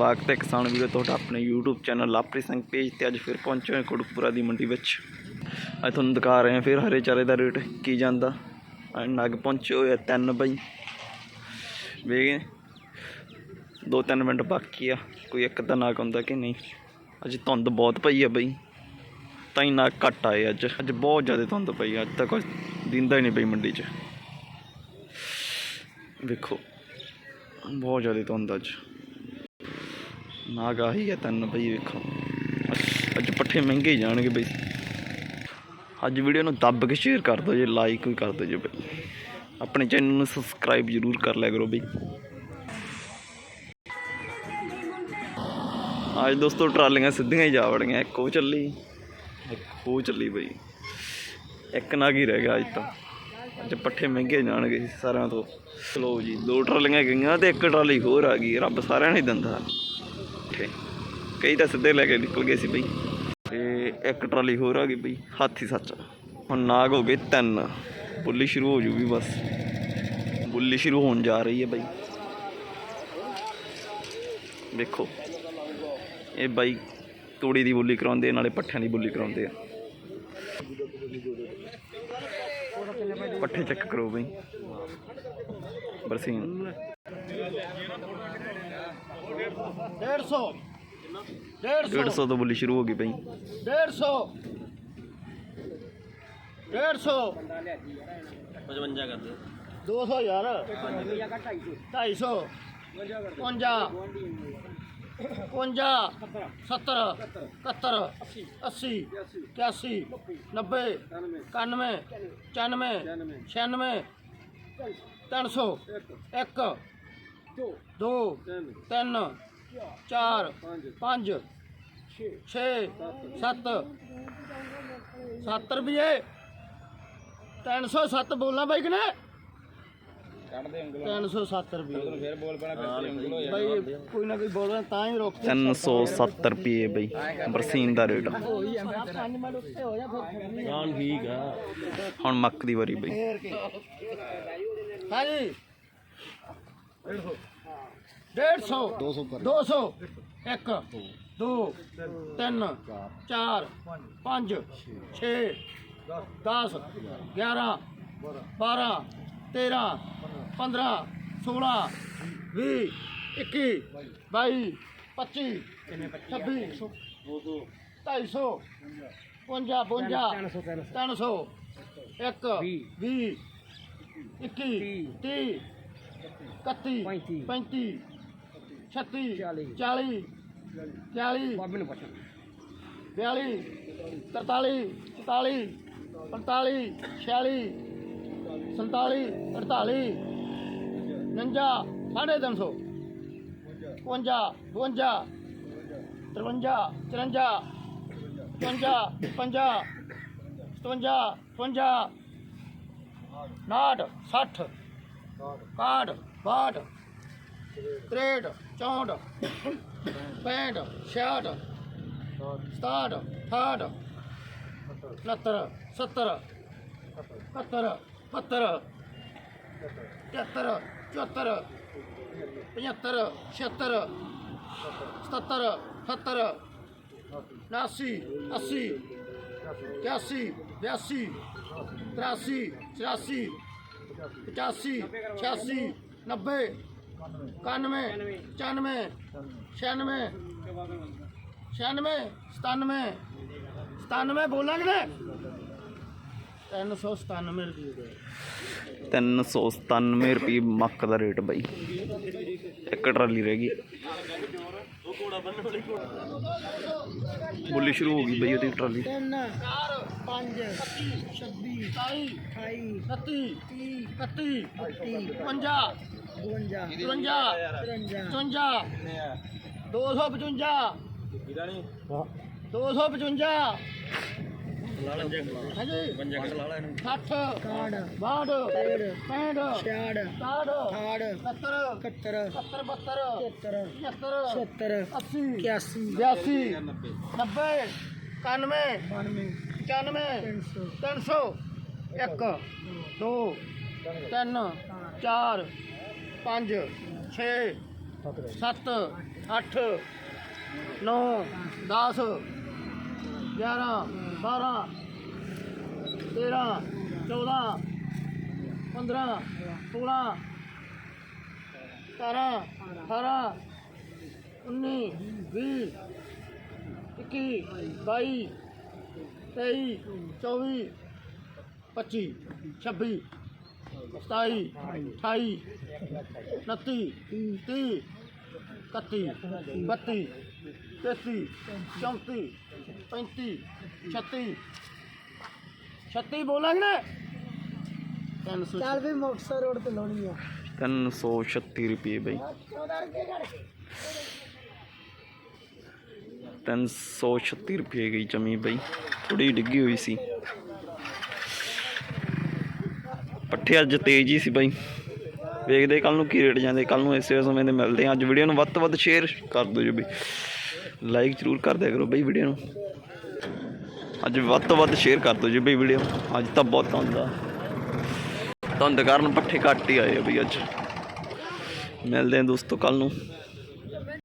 ਸਵਾਗਤ ਹੈ ਕਿਸਾਨ ਵੀਰੋ, ਤੁਹਾਡਾ ਆਪਣੇ YouTube ਚੈਨਲ ਲਾਪਰੀ ਸਿੰਘ ਪੇਜ ਤੇ ਅੱਜ ਫਿਰ ਪਹੁੰਚੇ ਹਾਂ ਕੋਟਕਪੂਰਾ ਦੀ ਮੰਡੀ ਵਿੱਚ। ਅੱਜ ਤੁਹਾਨੂੰ ਦਿਖਾ ਰਹੇ ਹਾਂ ਫਿਰ ਹਰੇ ਚਾਰੇ ਦਾ ਰੇਟ ਕੀ ਜਾਂਦਾ। ਨਗ ਪਹੁੰਚੇ ਹੋਏ ਆ ਤਿੰਨ ਬਾਈ। ਵੇਗੇ ਦੋ ਤਿੰਨ ਮਿੰਟ ਬਾਕੀ ਆ, ਕੋਈ ਇੱਕ ਤਾਂ ਨਾਗ ਆਉਂਦਾ ਕਿ ਨਹੀਂ। ਅੱਜ ਧੁੰਦ ਬਹੁਤ ਪਈ ਆ ਬਈ, ਤਾਂ ਹੀ ਨਾਗ ਘੱਟ ਆਏ ਅੱਜ। ਅੱਜ ਬਹੁਤ ਜ਼ਿਆਦਾ ਧੁੰਦ ਪਈ ਅੱਜ ਤਾਂ ਕੁਝ ਦਿੰਦਾ ਹੀ ਨਹੀਂ ਪਈ ਮੰਡੀ 'ਚ। ਵੇਖੋ, ਬਹੁਤ ਜ਼ਿਆਦਾ ਧੁੰਦ ਅੱਜ। ਨਾਗ ਆਹੀ ਹੈ ਤਨ ਬਈ, ਵੇਖੋ। ਅੱਜ- ਅੱਜ ਪੱਠੇ ਮਹਿੰਗੇ ਜਾਣਗੇ ਬਈ। ਅੱਜ ਵੀਡੀਓ ਨੂੰ ਦੱਬ ਕੇ ਸ਼ੇਅਰ ਕਰ ਦਿਓ ਜੇ ਲਾਈਕ ਵੀ ਕਰ ਦਿਓ ਜੇ ਬਈ। ਆਪਣੇ ਚੈਨਲ ਨੂੰ ਸਬਸਕ੍ਰਾਈਬ ਜ਼ਰੂਰ ਕਰ ਲਿਆ ਕਰੋ ਬਈ। ਅੱਜ ਦੋਸਤੋ, ਟਰਾਲੀਆਂ ਸਿੱਧੀਆਂ ਹੀ ਜਾ ਵੜੀਆਂ, ਇੱਕ ਉਹ ਚੱਲੀ, ਇੱਕ ਉਹ ਚੱਲੀ ਬਈ। ਇੱਕ ਨਾਗ ਹੀ ਰਹਿ ਗਿਆ ਅੱਜ ਤਾਂ। ਅੱਜ ਪੱਠੇ ਮਹਿੰਗੇ ਜਾਣਗੇ ਸਾਰਿਆਂ ਤੋਂ। ਚਲੋ ਜੀ, ਦੋ ਟਰਾਲੀਆਂ ਗਈਆਂ ਤੇ ਇੱਕ ਟਰਾਲੀ ਹੋਰ ਆ ਗਈ, ਰੱਬ ਸਾਰਿਆਂ ਨੂੰ ਹੀ ਦਿੰਦਾ। ਪੱਠੇ ਕਈ ਤਾਂ ਸਿੱਧੇ ਲੈ ਕੇ ਨਿਕਲ ਗਏ ਸੀ ਬਈ। ਤੇ ਇੱਕ ਟਰਾਲੀ ਹੋਰ ਆ ਗਈ ਬਈ ਹਾਥੀ ਸੱਚ। ਹੁਣ ਨਾਗ ਹੋ ਗਏ ਤਿੰਨ। ਬੁੱਲੀ ਸ਼ੁਰੂ ਹੋ ਜੂਗੀ ਬਸ। ਬੁੱਲੀ ਸ਼ੁਰੂ ਹੋਣ ਜਾ ਰਹੀ ਹੈ ਬਈ। ਵੇਖੋ। ਇਹ ਬਾਈ ਤੋੜੀ ਦੀ ਬੁੱਲੀ ਕਰਾਉਂਦੇ ਆ, ਨਾਲੇ ਪੱਠਿਆਂ ਦੀ ਬੁੱਲੀ ਕਰਾਉਂਦੇ ਆ। ਪੱਠੇ ਚੈੱਕ ਕਰੋ ਬਈ। ਬਰਸੀਨ। 150 150 150 ਤੋਂ ਬੁੱਲੀ ਸ਼ੁਰੂ ਹੋ ਗਈ ਬਈ 150 150 55 ਕਰ ਦੇ 200 ਯਾਰ। 250 50 51 70 71 80 81 90 91 95 96 300 1 2 3 4 5 6 7 7 ਰੁਪਏ 307 ਬੋਲਣਾ ਬਾਈ ਕਿ ਨੇ ਕੱਢ ਦੇ ਉਂਗਲ 307 ਰੁਪਏ ਫੇਰ ਬੋਲ ਪੈਣਾ ਫਿਰ ਉਂਗਲ ਹੋ ਬਾਈ ਕੋਈ ਨਾ ਕੋਈ ਬੋਲਣਾ ਤਾਂ ਹੀ ਰੁਕ 370 ਰੁਪਏ ਬਈ ਬਰਸੀਨ ਦਾ ਰੇਟ। ਹੋ ਠੀਕ ਆ। ਹੁਣ ਮੱਕ ਦੀ ਵਾਰੀ ਬਈ। ਹਾਂਜੀ। 150 200 200 1 2 3 4 5 6 10 11 12 13 15 16 20 21 22 25 26 250 ਪੰਜਾ ਪੰਜਾ 300 ਇੱਕ 20 21 30 31 35 36 40 40 42 43 44 45 46 47 48 49 ਸਾਢੇ ਤਿੰਨ ਸੌ। 52 52 53 54 ਪੰਜਾ ਪੰਜਾ 57 55 ਨਾਟ 60 ਕਾਟ ਬਾਟ 63 64 65 66 67 68 69 70 71 72 73 74 75 76 77 70 ਉਨਾਸੀ ਅੱਸੀ, ਇਕਿਆਸੀ, ਬਿਆਸੀ ਤਰਾਸੀ ਚੁਰਾਸੀ ਪਚਾਸੀ, ਛਿਆਸੀ, ਨੱਬੇ, ਇਕਾਨਵੇਂ, ਪਚਾਨਵੇਂ, ਛਿਆਨਵੇਂ ਛਿਆਨਵੇਂ, ਸਤਾਨਵੇਂ ਸਤਾਨਵੇਂ ਬੋਲਾਂਗੇ ਨਾ? 397 ਰੁਪਏ ਦੇ। 397 ਰੁਪਏ ਮੱਕ ਦਾ ਰੇਟ ਬਈ। ਇੱਕ ਟਰਾਲੀ ਰਹਿ ਗਈ। ਬੁੱਲੀ ਸ਼ੁਰੂ ਹੋ ਗਈ ਬਈ ਉਹਦੀ ਟਰਾਲੀ। 3 4 5 26 27 28 29 30 31 52 52 53 255 ਇਹਦਾ ਨਹੀਂ 255 ਹਾਂਜੀ ਪੰਜਾ ਕੱਢ ਲਾ ਲੈ ਇਹਨੂੰ 60 62 62 65 66 67 70 71 72 73 77 80 81 82 90 91 95 300 1 2 3 4 5 6 7 ਅੱਠ ਨੌ 10 11 12 13 14 15 16 17 18 19 20 21 22 23 24 25 26 ਸਤਾਈ, ਅਠਾਈ, ਉਨੱਤੀ, ਤੀਹ, ਇਕੱਤੀ, ਬੱਤੀ, ਤੇਤੀ, ਚੌਂਤੀ ਪੈਂਤੀ ਛੱਤੀ। ਛੱਤੀ ਬੋਲਾਂਗੇ ਨਾ ਤਿੰਨ ਸੌ ਚੱਲ ਵੀ ਮੁਕਤਸਰ ਰੋਡ ਤੇ ਲਾਉਣੀ ਆ। 336 ਰੁਪਏ ਬਈ। 336 ਰੁਪਏ ਗਈ ਜਮੀ ਬਈ। ਥੋੜੀ ਡਿੱਗੀ ਹੋਈ ਸੀ। ਪੱਠੇ ਅੱਜ ਤੇਜ਼ ਹੀ ਸੀ ਬਈ। ਵੇਖਦੇ ਕੱਲ ਨੂੰ ਕੀ ਰੇਟ ਜਾਂਦੇ। ਕੱਲ ਨੂੰ ਇਸੇ ਸਮੇਂ ਦੇ ਮਿਲਦੇ ਆ। ਅੱਜ ਵੀਡੀਓ ਨੂੰ ਵੱਧ ਤੋਂ ਵੱਧ ਸ਼ੇਅਰ ਕਰ ਦਿਓ ਜੀ ਬਈ। ਲਾਈਕ ਜ਼ਰੂਰ ਕਰ ਦਿਆ ਕਰੋ ਬਈ ਵੀਡੀਓ ਨੂੰ। ਅੱਜ ਵੱਧ ਤੋਂ ਵੱਧ ਸ਼ੇਅਰ ਕਰ ਦਿਓ ਜੀ ਬਈ ਵੀਡੀਓ ਅੱਜ ਤਾਂ ਬਹੁਤ ਧੁੰਦ ਆ। ਧੁੰਦ ਕਾਰਨ ਪੱਠੇ ਘੱਟ ਹੀ ਆਏ ਆ ਬਈ ਅੱਜ। ਮਿਲਦੇ ਆ ਦੋਸਤੋ ਕੱਲ ਨੂੰ।